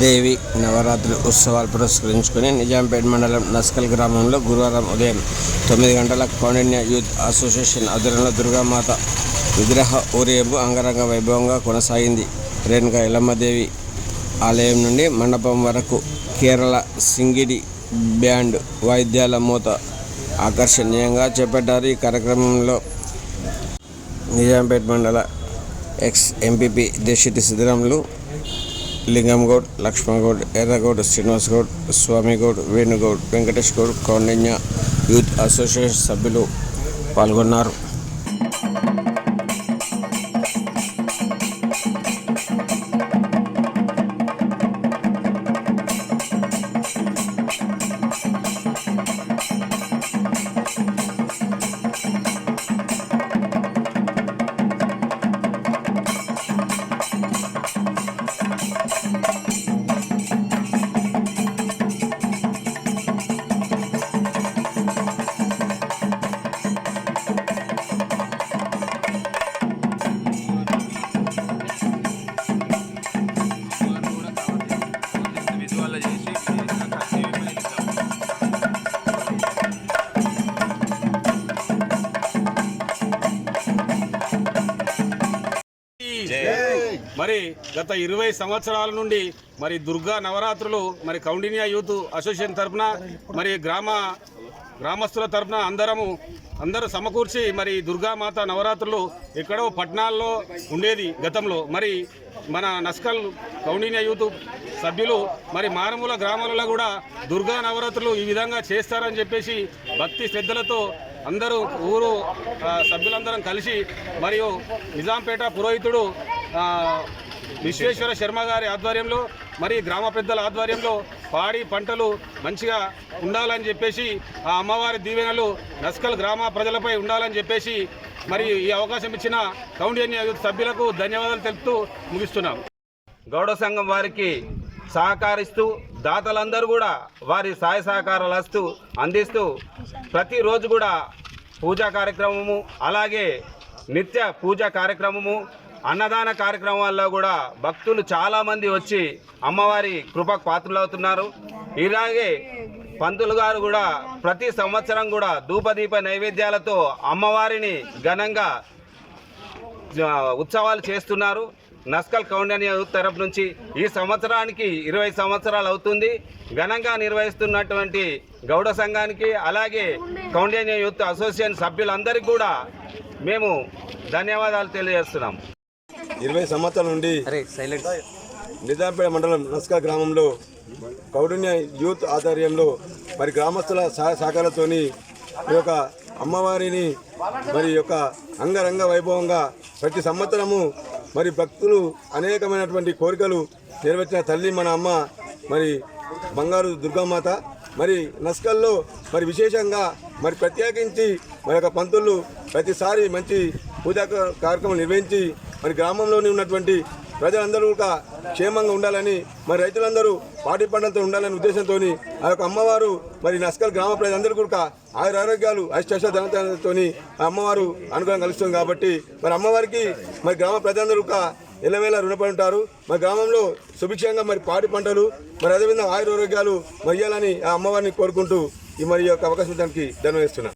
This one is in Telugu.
దేవి నవరాత్రి ఉత్సవాలు పురస్కరించుకొని నిజాంపేట మండలం నస్కల్ గ్రామంలో గురువారం ఉదయం తొమ్మిది గంటల కౌండిన్య యూత్ అసోసియేషన్ ఆధ్వర్యంలో దుర్గామాత విగ్రహ ఊరేపు అంగరంగ వైభవంగా కొనసాగింది. రేణుక ఎల్లమ్మదేవి ఆలయం నుండి మండపం వరకు కేరళ సింగిడి బ్యాండ్ వాయిద్యాల మూత ఆకర్షణీయంగా చేపట్టారు. ఈ కార్యక్రమంలో నిజాంపేట మండల ex MPP Desiti Siddaramulu Lingamgoud Laxmangoud Erragoud Srinivas Swamygoud Venugoud Venkatesh Goud Koundinya youth association సభ్యులు పాల్గొన్నారు. మరి గత ఇరవై సంవత్సరాల నుండి మరి దుర్గా నవరాత్రులు మరి కౌండిన్య యూత్ అసోసియేషన్ తరపున మరి గ్రామ గ్రామస్తుల తరపున అందరము అందరూ సమకూర్చి మరి దుర్గామాత నవరాత్రులు ఎక్కడో పట్టణాల్లో ఉండేది గతంలో. మరి మన నస్కల్ కౌండిన్య యూత్ సభ్యులు మరి మారుమూల గ్రామాలలో కూడా దుర్గా నవరాత్రులు ఈ విధంగా చేస్తారని చెప్పేసి భక్తి శ్రద్ధలతో అందరూ ఊరు సభ్యులందరం కలిసి మరియు నిజాంపేట పురోహితుడు విశ్వేశ్వర శర్మ గారి ఆధ్వర్యంలో మరి గ్రామ పెద్దల ఆధ్వర్యంలో పాడి పంటలు మంచిగా ఉండాలని చెప్పేసి ఆ అమ్మవారి దీవెనలు నస్కల్ గ్రామ ప్రజలపై ఉండాలని చెప్పేసి మరి ఈ అవకాశం ఇచ్చిన కౌండియన్ సభ్యులకు ధన్యవాదాలు తెలుపుతూ ముగిస్తున్నాం. గౌడ సంఘం వారికి సహకరిస్తూ దాతలందరూ కూడా వారి సహాయ సహకారాలు వస్తూ అందిస్తూ ప్రతిరోజు కూడా పూజా కార్యక్రమము అలాగే నిత్య పూజా కార్యక్రమము అన్నదాన కార్యక్రమాల్లో కూడా భక్తులు చాలామంది వచ్చి అమ్మవారి కృపకు పాత్రులవుతున్నారు. ఇలాగే పంతులు గారు కూడా ప్రతి సంవత్సరం కూడా ధూపదీప నైవేద్యాలతో అమ్మవారిని ఘనంగా ఉత్సవాలు చేస్తున్నారు. నస్కల్ కౌండన్య యూత్ తరపు నుంచి ఈ సంవత్సరానికి ఇరవై సంవత్సరాలు అవుతుంది. ఘనంగా నిర్వహిస్తున్నటువంటి గౌడ సంఘానికి అలాగే కౌండన్య యూత్ అసోసియేషన్ సభ్యులందరికీ కూడా మేము ధన్యవాదాలు తెలియజేస్తున్నాం. ఇరవై సంవత్సరాల నుండి నిజాంపేట మండలం నస్కా గ్రామంలో కౌడున్య యూత్ ఆధ్వర్యంలో మరి గ్రామస్తుల సహాయ సహకారాలతోని ఈ యొక్క అమ్మవారిని మరి యొక్క అంగరంగ వైభవంగా ప్రతి సంవత్సరము మరి భక్తులు అనేకమైనటువంటి కోరికలు నెరవేర్చిన తల్లి మన అమ్మ మరి బంగారు దుర్గామాత మరి నస్కల్లో మరి విశేషంగా మరి ప్రత్యేకించి మరి యొక్క పంతులు ప్రతిసారి మంచి పూజా కార్యక్రమం నిర్వహించి మరి గ్రామంలోని ఉన్నటువంటి ప్రజలందరూ కూడా క్షేమంగా ఉండాలని మరి రైతులందరూ పాడి పంటలతో ఉండాలనే ఉద్దేశంతో ఆ యొక్క అమ్మవారు మరి నస్కల్ గ్రామ ప్రజలందరూ కూడా ఆయుర ఆరోగ్యాలు అష్టోత్తోని ఆ అమ్మవారు అనుగ్రహం కలుస్తుంది కాబట్టి మరి అమ్మవారికి మరి గ్రామ ప్రజలందరూ కూడా ఎల్లవేళ రుణపడి ఉంటారు. మరి గ్రామంలో సుభిక్షంగా మరి పాడి పంటలు మరి అదేవిధంగా ఆయుర ఆరోగ్యాలు మరియాలని ఆ అమ్మవారిని కోరుకుంటూ ఈ మరి యొక్క అవకాశం దానికి ధన్యవాదిస్తున్నాను